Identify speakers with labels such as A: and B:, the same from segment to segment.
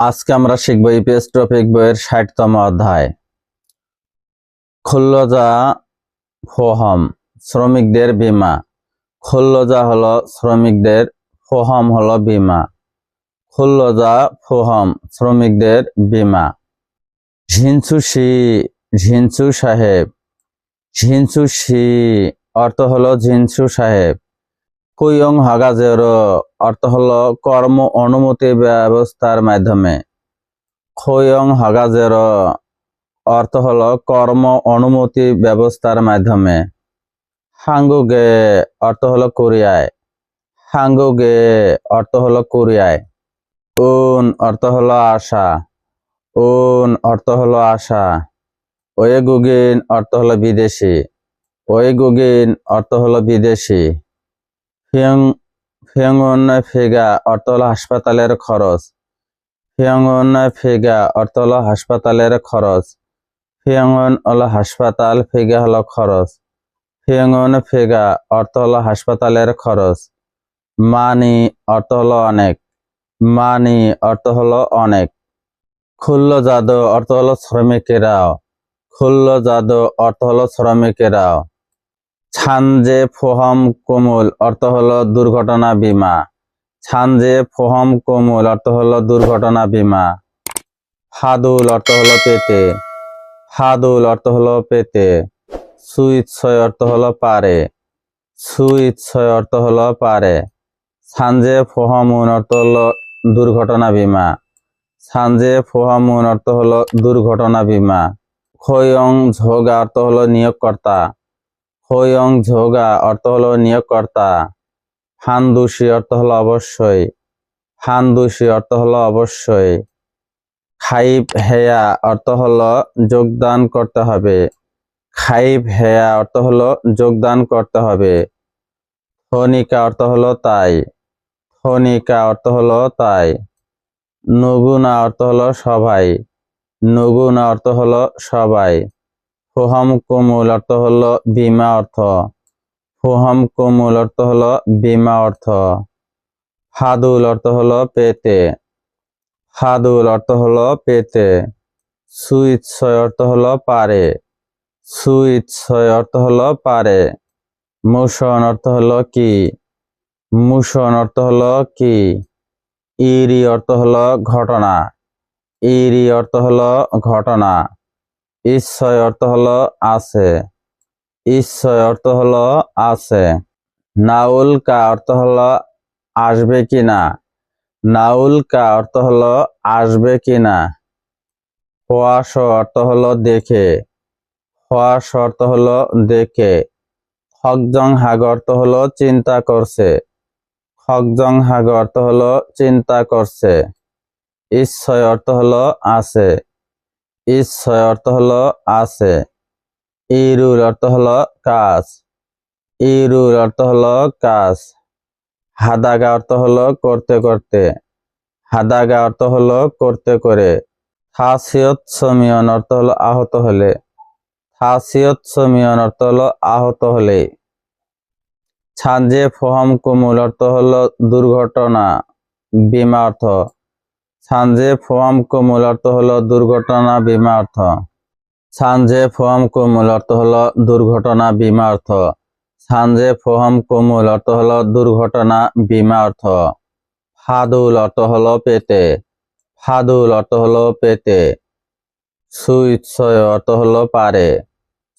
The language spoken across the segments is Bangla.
A: আজকে আমরা শিখব ইপিএস টপিক বইয়ের ষাটতম অধ্যায়। খুল্লজা ফোহম, শ্রমিকদের বীমা। খুল্লজা হলো শ্রমিকদের, ফোহম হলো বীমা। খুল্লজা ফোহম, শ্রমিকদের বীমা। ঝিনসু শি, ঝিনসু সাহেব। ঝিনসু শি, অর্থ হলো ঝিনসু সাহেব। কুইয়ং হাগাজের অর্থ হল কর্ম অনুমতি ব্যবস্থার মাধ্যমে। খৈয়ং হাগাজের অর্থ হল কর্ম অনুমতি ব্যবস্থার মাধ্যমে। হাঙ্গুগে অর্থ হলো কোরিয়ায়। হাঙ্গুগে অর্থ হলো কোরিয়ায়। উন অর্থ হল আশা। উন অর্থ হলো আশা। ওয়েগুগিন অর্থ হল বিদেশি। ওয়েগুগিন অর্থ হল বিদেশি। ফিয়ংন ফেগা অর্থ হলো হাসপাতালের খরচ। ফিয়ংন ফেগা অর্থ হলো হাসপাতালের খরচ। ফিয়ংন হলো হাসপাতাল ফেগা হলো খরচ। ফিয়ংন ফেগা অর্থ হলো হাসপাতালের খরচ। মানি অর্থ হলো অনেক। মানি অর্থ হলো অনেক। খুল্ল জাদু অর্থ হলো শ্রমিকেরাও। খুল্ল জাদু অর্থ হলো শ্রমিকেরাও। ছানজে ফোহম কোমল, অর্থ হলো দুর্ঘটনা বীমা। ছানজে ফোহম কোমল, অর্থ হলো দুর্ঘটনা বীমা। ফাদুল অর্থ হলো পেতে ফাদুল অর্থ হলো পেতে সুইচ্ছয়, অর্থ হলো পারে। সুইচ্ছয়, অর্থ হলো পারে। সানজে ফোহামুন, অর্থ হলো দুর্ঘটনা বীমা। সানজে ফোহামুন, অর্থ হলো দুর্ঘটনা বীমা। খয়ং ঝোগা, অর্থ হলো নিয়োগকর্তা। খয়ং ঝোগা অর্থ হলো নিয়োগকর্তা। ফানদুষি অর্থ হলো অবশ্যই। ফানদুষি অর্থ হলো অবশ্যই। খাইব হেয়া অর্থ হলো যোগদান করতে হবে। খাইব হেয়া অর্থ হলো যোগদান করতে হবে। থনিকা অর্থ হলো তাই। থনিকা অর্থ হলো তাই। নগুনা অর্থ হলো সবাই। নগুনা অর্থ হলো সবাই। ফোহাম কোমল অর্থ হলো বিমা অর্থ ফোহাম কোমল অর্থ হলো বিমা অর্থ ফাদুল অর্থ হলো পেতে ফাদুল অর্থ হলো পেতে সুইচ্ছয় অর্থ হলো পারে সুইচ্ছয় অর্থ হলো পারে মুশন অর্থ হলো কি মুশন অর্থ হলো কি ইরি অর্থ হলো ঘটনা ইরি অর্থ হলো ঘটনা ঈশ্বয় অর্থ হলো আছে। ঈশ্বয় অর্থ হলো আছে। নাউল কা অর্থ হলো আসবে কিনা নাউল কা অর্থ হলো আসবে কিনা হওয়াস অর্থ হলো দেখে। হওয়াস অর্থ হলো দেখে। খগজং হাগ অর্থ হলো চিন্তা করছে। খগজং হাগ অর্থ হলো চিন্তা করছে। ঈশ্বয় অর্থ হলো আছে। ঈশ্বয় অর্থ হলো আছে। ইরুর অর্থ হলো কাজ। ইরুর অর্থ হলো কাজ। হাদাগা অর্থ হলো করতে করতে। হাদাগা অর্থ হলো করতে করে। থাসিয়ত সমিয়ন অর্থ হলো আহত হলে। থাসিয়ত সমিয়ন অর্থ হলো আহত হলে। ছাঞ্জে ফহম কুমুল অর্থ হলো দুর্ঘটনা। বীমা অর্থ। ছাঞ্জে ফোয়াম কুমুল অর্থ হলো দুর্ঘটনা বীমা অর্থ। ছাঞ্জে ফোয়াম কুমুল অর্থ হলো দুর্ঘটনা বীমা অর্থ। ছাঞ্জে ফোহাম কুমুল অর্থ হলো দুর্ঘটনা বীমা অর্থ। ফাদুল অর্থ হলো পেতে ফাদুল অর্থ হলো পেতে সুইচ্ছয় অর্থ হলো পারে।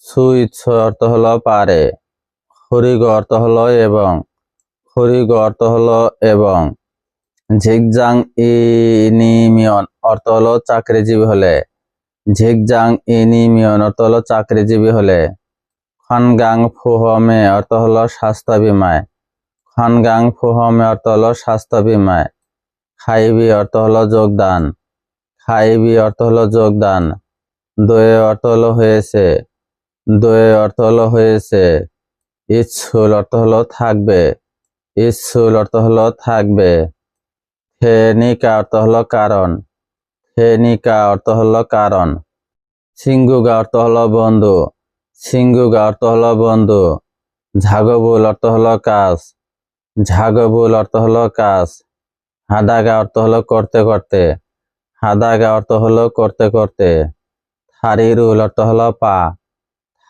A: সুইচ্ছয় অর্থ হলো পারে। হরিগ অর্থ হলো এবং। হরিগ অর্থ হলো এবং। ঝিকজাং ইনিমিয়ন অর্থ হলো চাকরিজীবী হলে ঝিকজাং ইনিমিয়ন অর্থ হলো চাকরিজীবী হলে খনগাং ফুহমে অর্থ হলো স্বাস্থ্য বিমায় খনগাং ফুহমে অর্থ হলো স্বাস্থ্য বিমায় খাইবি অর্থ হলো যোগদান খাইবি অর্থ হলো যোগদান দয়ে অর্থ হলো হয়েছে দয়ে অর্থ হলো হয়েছে ইচ্ছুল অর্থ হলো থাকবে ইচ্ছুল অর্থ হলো থাকবে থেনিকা অর্থ হলো কারণ থেনিকা অর্থ হলো কারণ সিঙ্গুগা অর্থ হলো বন্ধু সিঙ্গুগা অর্থ হলো বন্ধু ঝাগবুল অর্থ হলো কাজ ঝাগবুল অর্থ হলো কাজ হাদাগা অর্থ হলো করতে করতে হাদাগা অর্থ হলো করতে করতে থারিরুল অর্থ হলো পা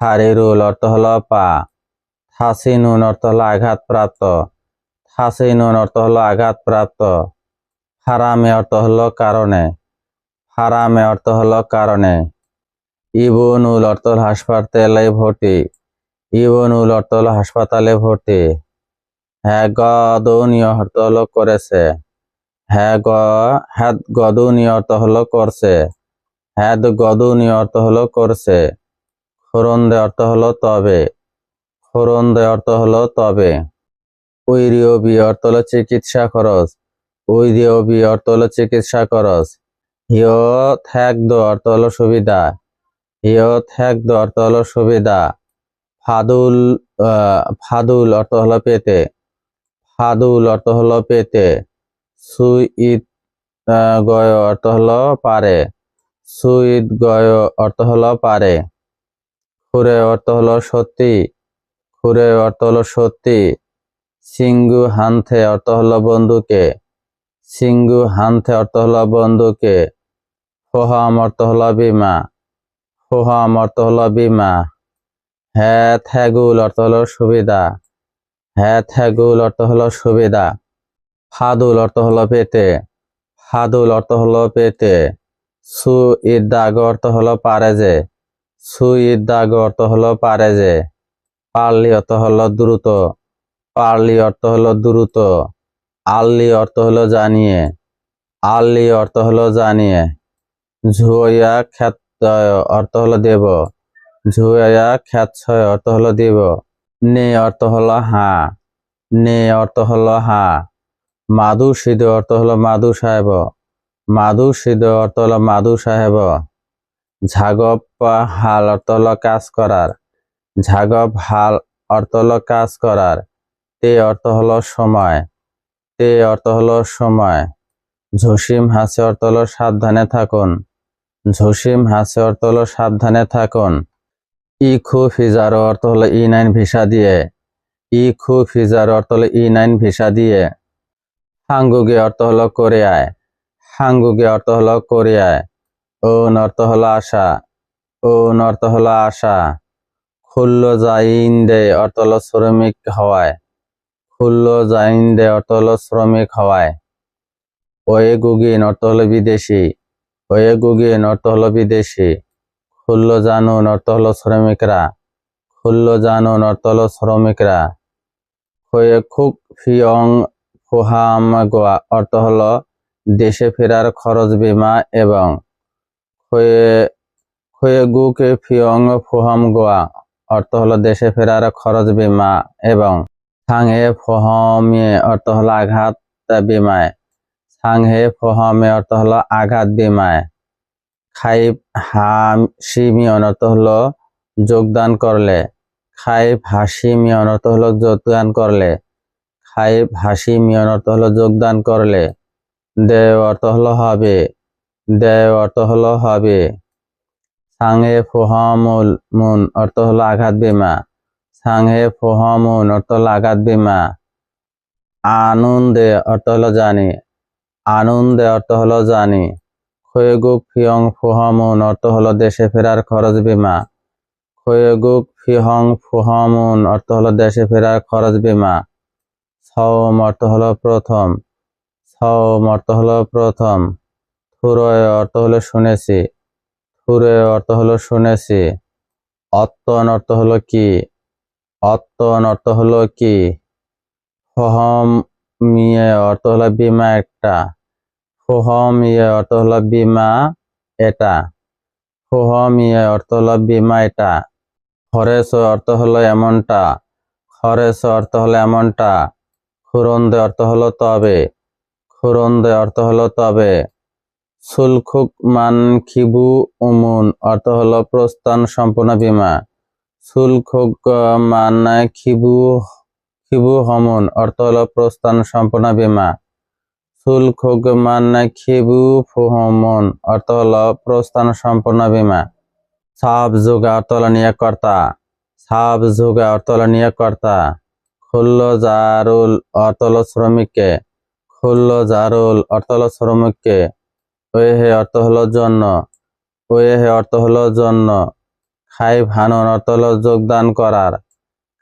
A: থারিরুল অর্থ হলো পা থাসিনুন অর্থ হলো আঘাতপ্রাপ্ত থাসিনুন অর্থ হলো আঘাতপ্রাপ্ত হারামে অর্থ হলো কারণে। হারামে অর্থ হলো কারণে। ইবনুল অর্থ হাসপাতালে ভর্তি। ইবনুল অর্থ হলো হাসপাতালে ভর্তি। হ্যাঁ গদনীয় অর্থ হলো করেছে। হ্যাঁ গ হ্যাদ গদনীয় অর্থ হলো করছে। হ্যাদ গদনীয় অর্থ হলো করছে। খরন্দে অর্থ হলো তবে। খরন্দে অর্থ হলো তবে। ঐরিয় বি অর্থ হলো চিকিৎসা খরচ। ঐরিয় বি অর্থ হলো চিকিৎসা খরচ হিয় থ্যাকদ অর্থ হলো সুবিধা হিয় থ্যাকদ অর্থ হলো সুবিধা ফাদুল ফাদুল অর্থ হলো পেতে ফাদুল অর্থ হলো পেতে সুইত গয় অর্থ হলো পারে সুইত গয় অর্থ হলো পারে খুরে অর্থ হলো সত্যি খুরে অর্থ হলো সত্যি সিঙ্গু হানথে অর্থ হলো বন্ধুকে সিঙ্গু হানথে অর্থ হলো বন্ধুকে। ফোহাম অর্থ হলো বিমা। ফোহাম অর্থ হলো বিমা। হ্যাঁ থ্যাগুল অর্থ হলো সুবিধা। হ্যাঁ থ্যাগুল অর্থ হলো সুবিধা। ফাদুল অর্থ হলো পেতে ফাদুল অর্থ হলো পেতে সু ইদ্দাগ অর্থ হলো পারে যে সু ইদ্দাগ অর্থ হলো পারে যে পারলি অর্থ হলো দ্রুত। পারলি অর্থ হলো দ্রুত। আল্লি অর্থ হলো জানিয়ে আল্লি অর্থ হলো জানিয়ে ঝুয়া খ্যাত অর্থ হলো দেব ঝুয়া খ্যাতছয় অর্থ হলো দেব নে অর্থ হলো হা নে অর্থ হলো হা মাদু সিদ্ধ অর্থ হলো মাদু সাহেব মাদু সিদ্ধ অর্থ হলো মাদু সাহেব ঝাগপ হাল অর্থ হলো কাজ করার ঝাগপ হাল অর্থ হলো কাজ করার তে অর্থ হলো সময় তে অর্থ হলো সময় ঝসিম হাসে অর্থ হলো সাবধানে থাকুন ঝসিম হাসে অর্থ হলো সাবধানে থাকুন ই খু ফিজার অর্থ হলো ই নাইন ভিসা দিয়ে ই খু ফিজার অর্থ হলো ই নাইন ভিসা দিয়ে হাঙ্গুগে অর্থ হলো কোরিয়ায় হাঙ্গুগে অর্থ হলো কোরিয়ায় ওন অর্থ হলো আশা ওন অর্থ হলো আশা খুল্ল জাইন্দে অর্থ হলো শ্রমিক হওয়ায় খুল্ল জাইন্দে অর্থ হলো শ্রমিক হওয়ায় ওয়ে গুগিন অর্থ হলো বিদেশি। ওয়ে গুগিন অর্থ হলো বিদেশি। খুল্ল জানুন অর্থ শ্রমিকরা। খুল্ল জানুন অর্থ হলো শ্রমিকরা। হয়ে খুক ফিয়ং ফুহাম গোয়া অর্থ হলো দেশে ফেরার খরচ বিমা এবং হয়ে গুকে ফিয়ং ফুহাম গোয়া অর্থ হলো দেশে ফেরার খরচ বিমা এবং সাংহে ফহমে অর্থ হলো আঘাত বিমায়। সাংহে ফহমে অর্থ হলো আঘাত, বিমায়। খাইব হাসিমিয়ন অর্থ হলো যোগদান করলে। খাইব হাসিমিয়ন অর্থ হলো যোগদান করলে। খাইব হাসিমিয়ন অর্থ হলো যোগদান করলে। দে অর্থ হলো হবে। দে অর্থ হলো হবে। সাংহে ফোহামুল মুন অর্থ হলো আঘাত, বিমা। সাংহে ফোহামুন অর্থ আঘাত বিমা। আনন্দে অর্থ হলো জানি। আনন্দে অর্থ হলো জানি। খয়েগুক ফিয়ং ফুহমুন অর্থ হলো দেশে ফেরার খরচ বিমা। খয়েগুক ফিহং ফুহমুন অর্থ হলো দেশে ফেরার খরচ বিমা। সওম অর্থ হলো প্রথম। সওম অর্থ হলো প্রথম। থুরয় অর্থ হলো শুনেছি। থুরে অর্থ হলো শুনেছি। অত্তন অর্থ হলো কি? অত্তন অর্থ হলো কি ফহম মিয়ে অর্থ হলো বিমা একটা ফহম ইয়ে অর্থ হলো বিমা এটা ফহম ইয়ে অর্থ হলো বিমা এটা খরেস অর্থ হলো এমনটা খরেস অর্থ হলো এমনটা খুরন্দে অর্থ হলো তবে খুরন্দে অর্থ হলো তবে সুলখুক মান খিবু উমুন অর্থ হলো প্রস্থান সম্পূর্ণ বিমা সুলখুক মান খিবু খিবু হমুন অর্থ হলো প্রস্থান সম্পূর্ণ বিমা সুলখুক মান খিবু ফুহমুন অর্থ হল প্রস্থান সম্পূর্ণ বিমা সাব যোগা অর্থ হলো নিয়োগকর্তা সাব যোগা অর্থ হলো নিয়োগকর্তা খুল্ল জারুল অর্থ হলো শ্রমিককে খুল্ল জারুল অর্থ হলো শ্রমিককে ওয়েহে অর্থ হলো জন্য। ওয়েহে অর্থ হল জন্য। খাই ভানুন অর্থ হলো যোগদান করার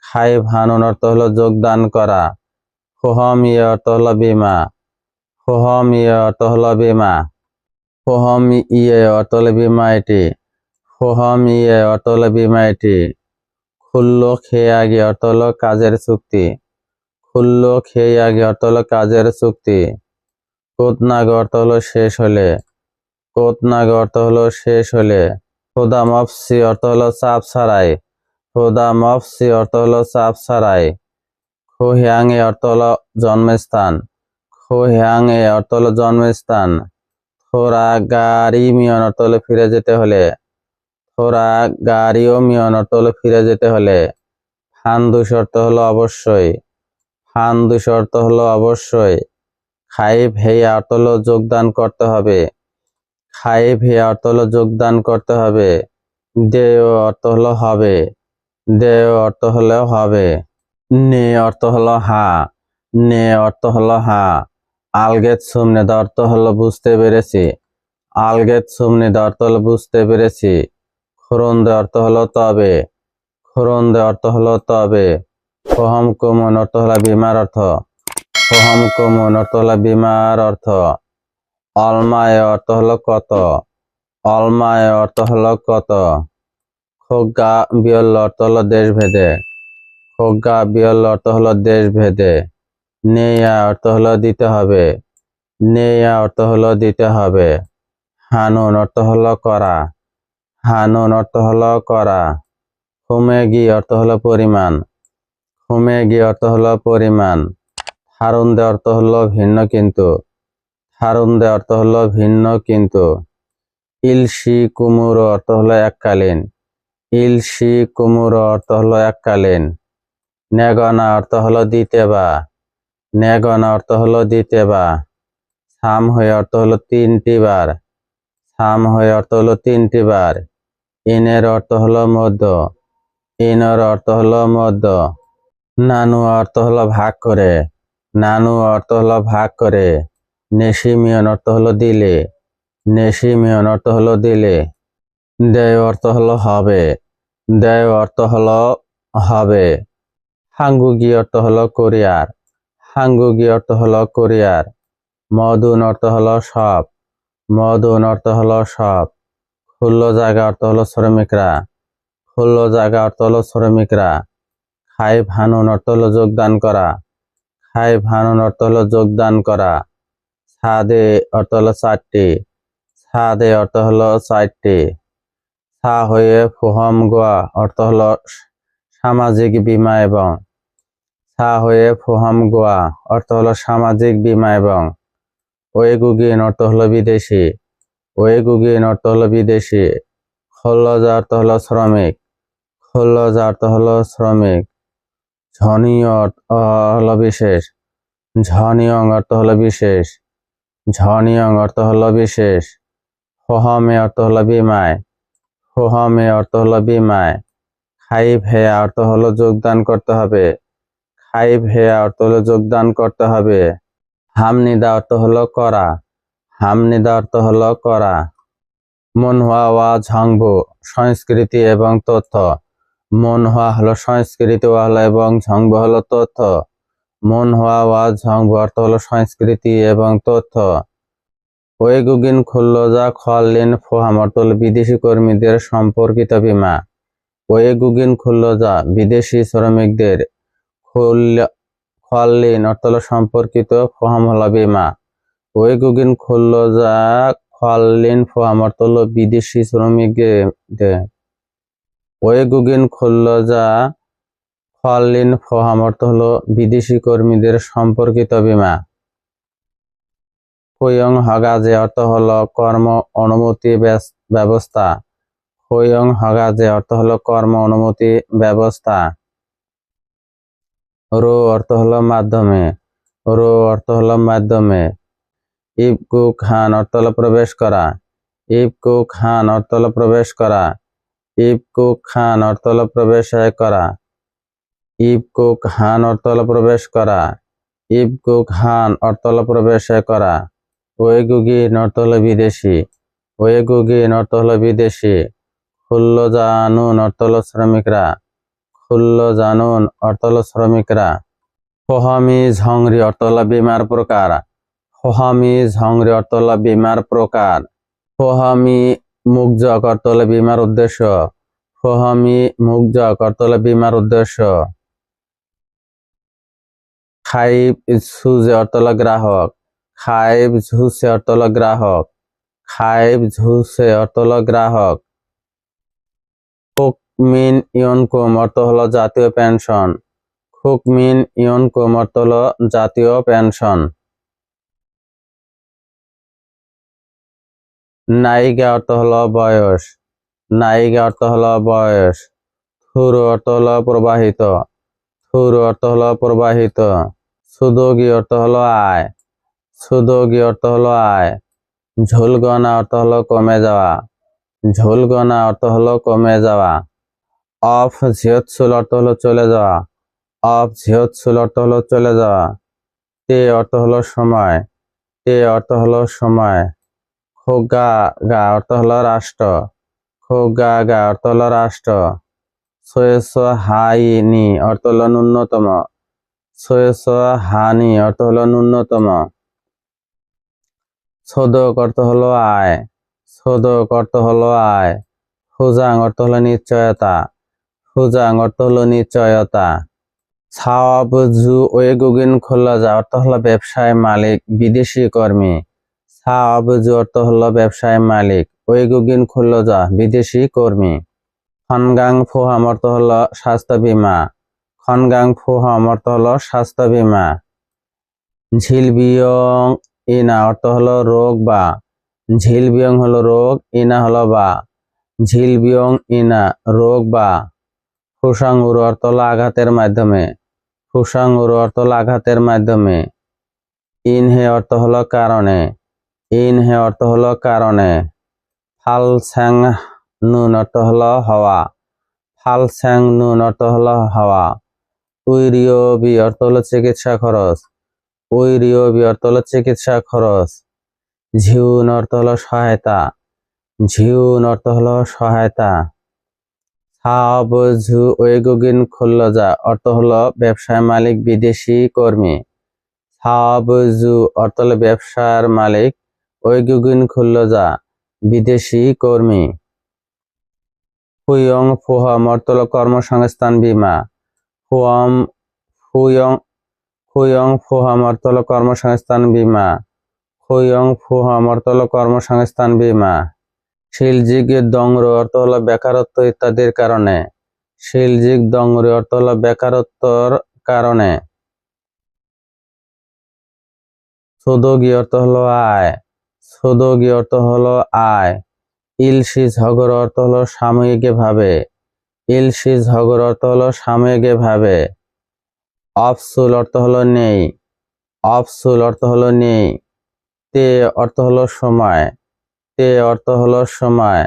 A: খাই ভানুন অর্থ হলো যোগদান করা ফোহম ইয়ে অর্থ হলো বিমা ফোহম ইয়ে অর্থ হলো বিমা ফোহম ইয়ে অর্থ হলো বিমা এটি ফোহম ইয়ে অর্থ হলো বিমা এটি খুল্ল খেয়ে আগে অর্থ হলো কাজের চুক্তি খুল্ল খেয়ে আগে অর্থ হলো কাজের চুক্তি কোতনাগ অর্থ হলো শেষ হলে কোতনাগ অর্থ হলো শেষ হলে খোদা মফসি অর্থ হলো চাপ ছাড়াই খোদা মফসি অর্থ হলো চাপ ছাড়াই খোহিয়াং এ অর্থ হলো জন্মস্থান। খোহিয়াং এ অর্থ হলো জন্মস্থান। থোরা গাড়ি মিয়ন অর্থ হলো ফিরে যেতে হলে। থোরা গাড়িও মিয়ন অর্থ হলো ফিরে যেতে হলে। ফান্দুস অর্থ হলো অবশ্যই। ফান্দুস অর্থ হলো অবশ্যই। খাইব হেয়া অর্থ হলো যোগদান করতে হবে। হেয়া অর্থ হলো যোগদান করতে হবে দেয় অর্থ হলো হবে দেয় অর্থ হলো হবে নে অর্থ হলো হা নে অর্থ হলো হা আলগেত সুমনে অর্থ হলো বুঝতে পেরেছি আলগেত সুমনে অর্থ হলো বুঝতে পেরেছি খরন্দে অর্থ হলো তবে খরন্দে অর্থ হলো তবে ফহম কুমন অর্থ হলো বিমার অর্থ ফহম কুমন অর্থ হলো বিমার অর্থ অলমায় অর্থ হলো কত অলমায় অর্থ হলো কত খোগা বিয়ল অর্থ হলো দেশ ভেদে খোগা বিয়ল অর্থ হলো দেশ ভেদে নেয়া অর্থ হলো দিতে হবে নেয়া অর্থ হলো দিতে হবে হানুন অর্থ হলো করা হানুন অর্থ হলো করা হুমেগি অর্থ হলো পরিমাণ হুমেগি অর্থ হলো পরিমাণ হারুন্দে অর্থ হলো ভিন্ন কিন্তু হারুন্দে অর্থ হলো ভিন্ন কিন্তু ইলশি কুমুর অর্থ হলো এককালীন ইলশি কুমুর অর্থ হলো এককালীন নেগনা অর্থ হলো দিতে বা নেগনা অর্থ হলো দিতে বা সাম হয়ে অর্থ হলো তিনটি বার সাম হয়ে অর্থ হলো তিনটি বার ইনের অর্থ হলো মধ্য ইনের অর্থ হলো মধ্য নানু অর্থ হলো ভাগ করে নানু অর্থ হলো ভাগ করে নেশিমিয়ন অর্থ হলো দিলে নেশিমিয়ন অর্থ হলো দিলে দেয় অর্থ হলো হবে দেয় অর্থ হলো হবে হাঙ্গুগি অর্থ হলো কোরিয়ার হাঙ্গুগি অর্থ হলো কোরিয়ার মদুন অর্থ হলো সব মদুন অর্থ হলো সব খুল্ল জায়গা অর্থ হলো শ্রমিকরা খুল্ল জায়গা অর্থ হলো শ্রমিকরা খাই ভানুন অর্থ হলো যোগদান করা খাই ভানুন অর্থ হলো যোগদান করা সাদে অর্থ হলো চারটি সাদে অর্থ হলো চারটি সা হয়ে ফুহম গোয়া অর্থ হলো সামাজিক বীমা এবং সা হয়ে ফুহম গোয়া অর্থ হলো সামাজিক বীমা এবং ওয়েগুগিন অর্থ হলো বিদেশি ওয়েগুগিন অর্থ হলো বিদেশি খোল্লজা অর্থ হলো শ্রমিক খোল্লজা অর্থ হলো শ্রমিক ঝনীয় অর্থ হলো বিশেষ ঝনিয়ং অর্থ হলো বিশেষ ঝনিয়ং অর্থ হলো বিশেষ। হোহমে অর্থ হলো বিমায়। হোহমে অর্থ হলো বিমায়। খাইব হেয়া অর্থ হলো যোগদান করতে হবে। খাইব হেয়া অর্থ হলো যোগদান করতে হবে। হামনিদা অর্থ হলো করা। হামনিদা অর্থ হলো করা। মনহুয়া ওয়া ঝংবু সংস্কৃতি এবং তথ্য। মনহুয়া হলো সংস্কৃতি ওয়া হলো এবং ঝংবু হলো তথ্য। মনহুয়া ওয়া ঝংবু অর্থ হলো সংস্কৃতি এবং তথ্য। ওয়েগুগিন খুল্লজা খলিন ফোহাম অর্থ হলো বিদেশি কর্মীদের সম্পর্কিত বিমা। ওয়েগুগিন খুল্লজা বিদেশি শ্রমিকদের খলিন অর্থ হলো সম্পর্কিত ফোহাম হলো বিমা। ওয়েগুগিন খুল্লজা খলিন ফোহাম অর্থ হলো বিদেশি শ্রমিকদের। ওয়েগুগিন খুল্লজা খলিন ফোহাম অর্থ হলো বিদেশি কর্মীদের সম্পর্কিত বিমা। হইয়ং হগাজে অর্থ হলো কর্ম অনুমতি ব্যবস্থা। হইয়ং হগাজে অর্থ হলো কর্ম অনুমতি ব্যবস্থা। রো অর্থ হলো মাধ্যমে। রো অর্থ হলো মাধ্যমে। ইবকু খান অর্থ হলো প্রবেশ করা। ইবকু খান অর্থ হলো প্রবেশ করা। ইবকু খান অর্থ হলো প্রবেশ করা। ইবকু খান অর্থ হলো প্রবেশ করা ইবকু খান অর্থ হলো প্রবেশ করা ওয়েগুগিন অর্থ হলো বিদেশি ওয়েগুগিন অর্থ হলো বিদেশি খুল্ল জানুন অর্থ হলো শ্রমিকরা খুল্ল জানুন অর্থ হলো শ্রমিকরা ফহামি ঝংরি অর্থ হলো বিমার প্রকার ফহামি ঝংরি অর্থ হলো বিমার প্রকার ফহামি মুগজক অর্থ হলো বিমার উদ্দেশ্য ফহামি মুগজক অর্থ হলো বিমার উদ্দেশ্য খাইব সুজে অর্থ গ্রাহক খাইব ঝুসে অর্থ হলো গ্রাহক খাইব ঝুসে অর্থ হলো গ্রাহক। খুকমিন ইয়নকুম অর্থ হলো জাতীয় পেনশন। খুকমিন ইয়নকুম অর্থ হলো জাতীয় পেনশন। নায়িকা অর্থ হলো বয়স। নায়িকা অর্থ হলো বয়স। থুর অর্থ হলো প্রবাহিত। থুর অর্থ হলো প্রবাহিত। সুদোগী অর্থ হলো আয় সুদোগী অর্থ হলো আয় ঝুলগনা অর্থ হলো কমে যাওয়া ঝুলগনা অর্থ হলো কমে যাওয়া অফ ঝিয়ৎসুল অর্থ হলো চলে যাওয়া অফ ঝিয়ৎসুল অর্থ হলো চলে যাওয়া তে অর্থ হলো সময় তে অর্থ হলো সময় খোগা গা অর্থ হলো রাষ্ট্র খোগা গা অর্থ হলো রাষ্ট্র সোয়েস হাইনি অর্থ হলো ন্যূনতম হানি অর্থ হলো ন্যূনতম। সদক অর্থ হলো আয়। সদক অর্থ হলো আয়। হুজাং অর্থ হলো নিশ্চয়তা। হুজাং অর্থ হলো নিশ্চয়তা। সাওয়াব জু ওয়েগুগিন খোল্লাজা অর্থ হলো ব্যবসায় মালিক, বিদেশি কর্মী। সাওয়াব জু অর্থ হলো ব্যবসায় মালিক ওয়েগুগিন খোল্লাজা বিদেশি কর্মী। খনগাং ফুহাম অর্থ হলো স্বাস্থ্য বীমা। খনগাং ফুহাম অর্থ হলো স্বাস্থ্য বীমা। ঝিলবিয়ং ইনা, অর্থ হলো রোগ বা। ঝিলবিয়ং হলো রোগ, ইনা হলো বা। ঝিলবিয়ং ইনা, রোগ বা। ফুসাঙ্গুর, অর্থ হলো আঘাতের মাধ্যমে। ফুসাঙ্গুর, অর্থ হলো আঘাতের মাধ্যমে। ইনহে, অর্থ হলো কারণে। ইনহে, অর্থ হলো কারণে। ফাল স্যাং নুন অর্থ হলো হওয়া। ফাল স্যাং নুন অর্থ হলো হওয়া। উইরিও বি অর্থ হলো চিকিৎসা খরচ। উইরিও বি অর্থ হলো চিকিৎসা খরচ। ঝিউন অর্থ হলো সহায়তা। ঝিউন অর্থ হলো সহায়তা সাবজু ওয়েগুগিন খুল্লজা অর্থ হলো ব্যবসায় মালিক বিদেশি কর্মী। সাবজু অর্থ হলো ব্যবসার মালিক ওয়েগুগিন খুল্লজা বিদেশি কর্মী। ফুয়ং ফুহম অর্থ হলো কর্মসংস্থান বীমা। ফুয়ম ফুয়ং ফুয়ং ফুহম অর্থ কর্মসংস্থান বীমা, ফুয়ং ফুহম অর্থ কর্মসংস্থান বীমা, শিলজিগ দংর অর্থ হল বেকারত্ব ইত্যাদির কারণে, শিলজিগ দংর অর্থ হল বেকারত্বর কারণে। সুদোগী অর্থ হলো আয় সুদোগী অর্থ হলো আয় ইলশি ঝগড় অর্থ হলো সাময়িক ভাবে ইলশি ঝগড় অর্থ হলো সাময়িক ভাবে অফসুল অর্থ হলো নেই অফসুল অর্থ হলো নেই তে অর্থ হলো সময় তে অর্থ হলো সময়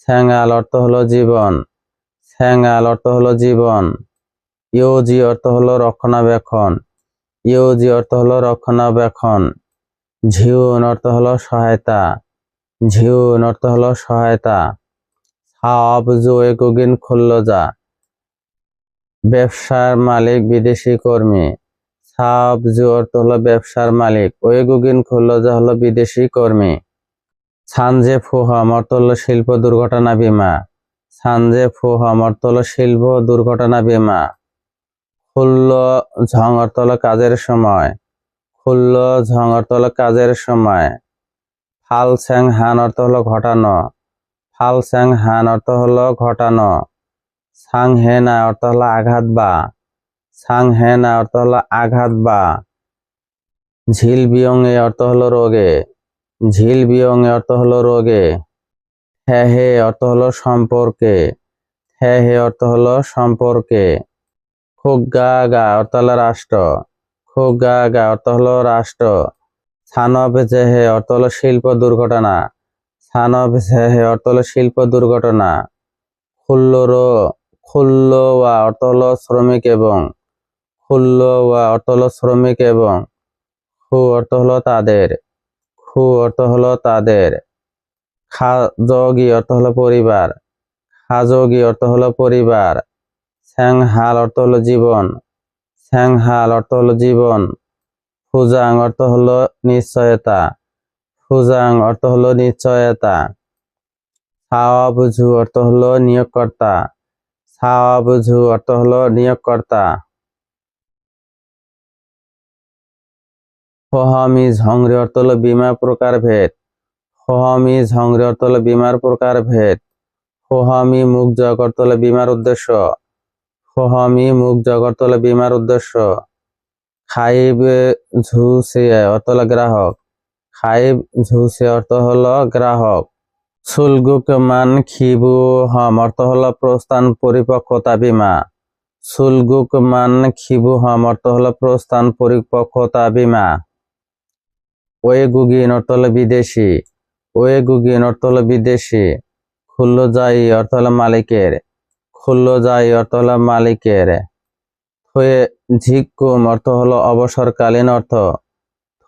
A: স্যাঙ্গাল অর্থ হলো জীবন স্যাঙ্গাল অর্থ হলো জীবন ইউজি অর্থ হলো রক্ষণাবেক্ষণ ইউজি অর্থ হলো রক্ষণাবেক্ষণ ঝিউন অর্থ হলো সহায়তা ঝিউন অর্থ হলো সহায়তা সাব জুয়েগুগিন খুল্লজা ব্যবসার মালিক, বিদেশি কর্মী। সাব অর্থ হলো ব্যবসার মালিক ওয়েগুগিন খুল্লজা হলো বিদেশি কর্মী। সানজে ফুহম অর্থ হলো শিল্প দুর্ঘটনা বীমা। সানজে ফুহম অর্থ হলো শিল্প দুর্ঘটনা বীমা। খুল্ল ঝং অর্থ হলো কাজের সময়। খুল্ল ঝং অর্থ হলো কাজের সময়। ফাল স্যাং হান অর্থ হলো ঘটানো। ফাল স্যাং হান অর্থ হলো ঘটানো সাং হেনা অর্থ হলো আঘাত বা সাং হেনা অর্থ হলো আঘাত বা ঝিল বিয়ং এ অর্থ হলো রোগে ঝিল বিয়ং এ অর্থ হলো রোগে হ্যাঁ হে অর্থ হলো সম্পর্কে হ্যাঁ হে অর্থ হলো সম্পর্কে খুগা গা গা অর্থ হলো রাষ্ট্র খুগা গা গা অর্থ হলো রাষ্ট্র সানব হে অর্থ হলো শিল্প দুর্ঘটনা সানব জেহে অর্থ হলো শিল্প দুর্ঘটনা খুল্লরো খুল্লোয়া অর্থ হলো শ্রমিক এবং খুল্লোয়া অর্থ হলো শ্রমিক এবং খু অর্থ হলো তাদের হু অর্থ হলো তাদের খাজগি অর্থ হলো পরিবার খাজগি অর্থ হলো পরিবার স্যাংহাল অর্থ হলো জীবন স্যাংহাল অর্থ হলো জীবন ফুজাং অর্থ হলো নিশ্চয়তা ফুজাং অর্থ হলো নিশ্চয়তা। সাওয়াবুঝু অর্থ হলো নিয়োগকর্তা। সাওয়াবুঝু অর্থ হলো নিয়োগকর্তা। ফহামি ঝংরি অর্থ হলো বিমা প্রকার ভেদ। ফহামি ঝংরি অর্থ হলো বিমার প্রকার ভেদ। ফহামি মুখ জগ অর্থ হলো বিমার উদ্দেশ্য। ফহামি মুখ জগ অর্থ হলো বিমার উদ্দেশ্য। খাইব ঝুসে অর্থ হলো গ্রাহক। খাইব ঝুসে অর্থ হলো গ্রাহক। সুলগুক মান খিবু হম অর্থ হলো প্রস্থান পরিপক্কতা বিমা সুলগুক মান খিবু হম অর্থ হলো প্রস্থান পরিপক্কতা বিমা ওয়ে গুগিন অর্থ হলো বিদেশি। ওয়ে গুগিন অর্থ হলো বিদেশি। খুল্লো যাই অর্থ হলো মালিকের। খুল্লো যাই অর্থ হলো মালিকের। থয়ে ঝিক্কুম অর্থ হলো অবসরকালীন অর্থ।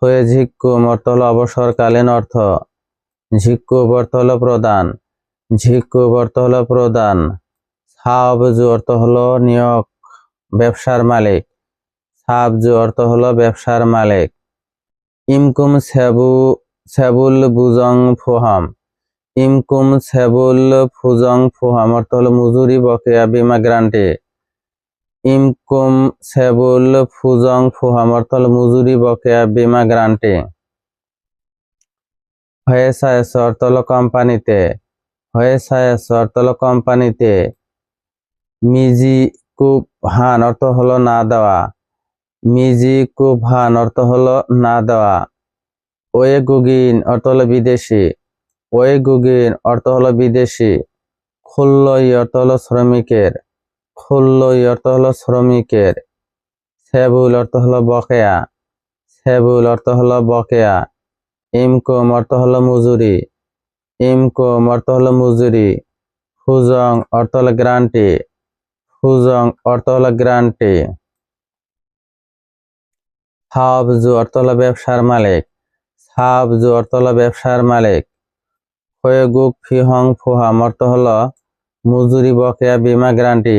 A: থয়ে ঝিক্কুম অর্থ হলো অবসরকালীন অর্থ। ঝিক্কু অর্থ হলো প্রদান। ঝিক্কু অর্থ হলো প্রদান সাবজু অর্থ হল নিয়োগ, ব্যবসার মালিক। সাবজু অর্থ হল ব্যবসার মালিক। ইমকুম সেবু, সেবুল বুজং ফুহাম। ইমকুম সেবুল ফুজং ফুহাম অর্থ হল মজুরি, বকেয়া, বিমা গ্রান্টি। ইমকুম সেবুল ফুজং ফুহাম অর্থ হলো মজুরি বকেয়া বিমা গ্রান্টি। হয়েসায়স অর্থ হলো কোম্পানিতে। হয়েসায়স অর্থ হলো কোম্পানিতে মিজি কুপ হান অর্থ হলো না দেওয়া। মিজি কুপ হান অর্থ হলো না দেওয়া। ওয়ে গুগিন অর্থ হলো বিদেশি। ওয়ে গুগিন অর্থ হলো বিদেশি। খুল্লই অর্থ হলো শ্রমিকের। খুল্লই অর্থ হলো শ্রমিকের সেবুল অর্থ হলো বকেয়া সেবুল অর্থ হলো বকেয়া ইমকম অর্থ হলো মজুরি ইমকম অর্থ হলো মজুরি ফুজং অর্থ হলো গ্রান্টি ফুজং অর্থ হলো গ্রান্টি সাবজু অর্থ হলো ব্যবসার মালিক সাবজু অর্থ হলো ব্যবসার মালিক হয়েগুক ফিহং ফুহাম অর্থ হলো মজুরি বকেয়া বিমা গ্রান্টি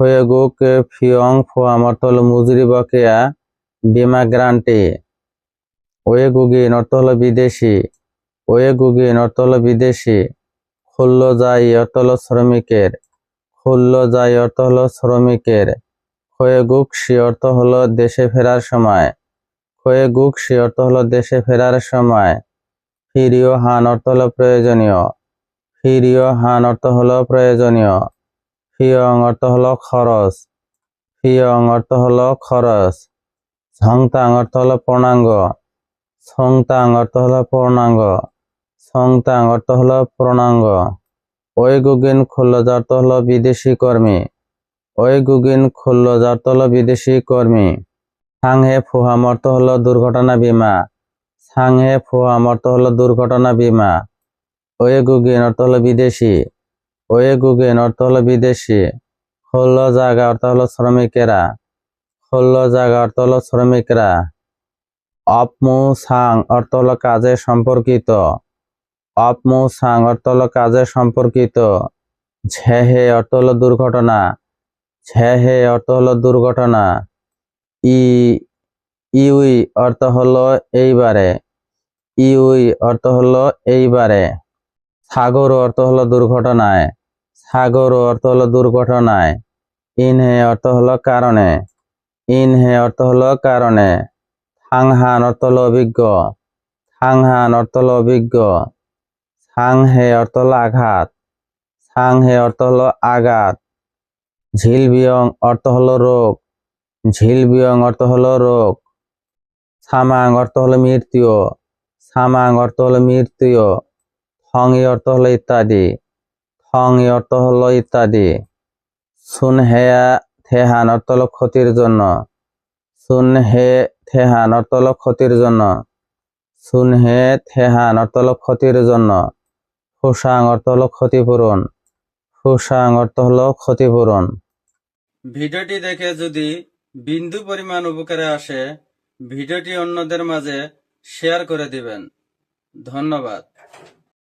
A: হয়েগুক ফিয়ং ফুহাম অর্থ হলো মজুরি বকেয়া বিমা গ্রান্টি। ওয়ে গুগিন অর্থ হলো বিদেশি। ওয়ে গুগিন অর্থ হলো বিদেশি। খুল্ল যাই অর্থ হলো শ্রমিকের। খুল্ল যাই অর্থ হলো শ্রমিকের। হয়ে গুকসি অর্থ হলো দেশে ফেরার সময়। হয়ে গুকসি অর্থ হলো দেশে ফেরার সময়। ফিরিও হান অর্থ হলো প্রয়োজনীয়। ফিরিও হান অর্থ হলো প্রয়োজনীয়। ফিয়ং অর্থ হলো খরচ ফিয়ং অর্থ হলো খরচ ঝংতাং অর্থ হলো পূর্ণাঙ্গ সংতাং অর্থ হলো পূর্ণাঙ্গ সংতাং অর্থ হলো পূর্ণাঙ্গ ওই গুগিন খুল্লজ অর্থ হলো বিদেশি কর্মী ওই গুগিন খুল্লজ অর্থ হলো বিদেশি কর্মী সাংহে ফুহাম অর্থ হলো দুর্ঘটনা বীমা সাংহে ফুহাম অর্থ হলো দুর্ঘটনা বীমা ওয়ে গুগিন অর্থ হলো বিদেশি ওয়ে গুগিন অর্থ হলো বিদেশি খোল্ল জায়গা অর্থ হলো শ্রমিকেরা খোল্ল জায়গা অর্থ হলো শ্রমিকরা অপমু সাং অর্থ হলো কাজে সম্পর্কিত অপমু সাং অর্থ হলো কাজে সম্পর্কিত ঝেহে অর্থ হলো দুর্ঘটনা ঝেহে অর্থ হলো দুর্ঘটনা ই ইউই অর্থ হলো এইবারে ইউই অর্থ হলো এইবারে সাগর অর্থ হলো দুর্ঘটনায় সাগর অর্থ হলো দুর্ঘটনায় ইনহে অর্থ হলো কারণে ইনহে অর্থ হলো কারণে থাংহান অর্থ হলো অভিজ্ঞ থাংহান অর্থ হলো অভিজ্ঞ সাংহে অর্থ হলো আঘাত সাংহে অর্থ হলো আঘাত ঝিলবিয়ং অর্থ হলো রোগ ঝিলবিয়ং অর্থ হলো রোগ সামাং অর্থ হলো মৃত্যু সামাং অর্থ হলো মৃত্যু থংই অর্থ হলো ইত্যাদি থংই অর্থ হলো ইত্যাদি। সুনহেয়া থেহান অর্থ হলো ক্ষতির জন্য। সুনহে থেহান অর্থ হলো ক্ষতির জন্য। সুনহে থেহান অর্থ হলো ক্ষতির জন্য। ফুসাং অর্থ হলো ক্ষতিপূরণ। ফুসাং অর্থ হলো ক্ষতিপূরণ।
B: ভিডিওটি দেখে যদি বিন্দু পরিমাণ উপকারে আসে, ভিডিওটি অন্যদের মাঝে শেয়ার করে দিবেন। ধন্যবাদ।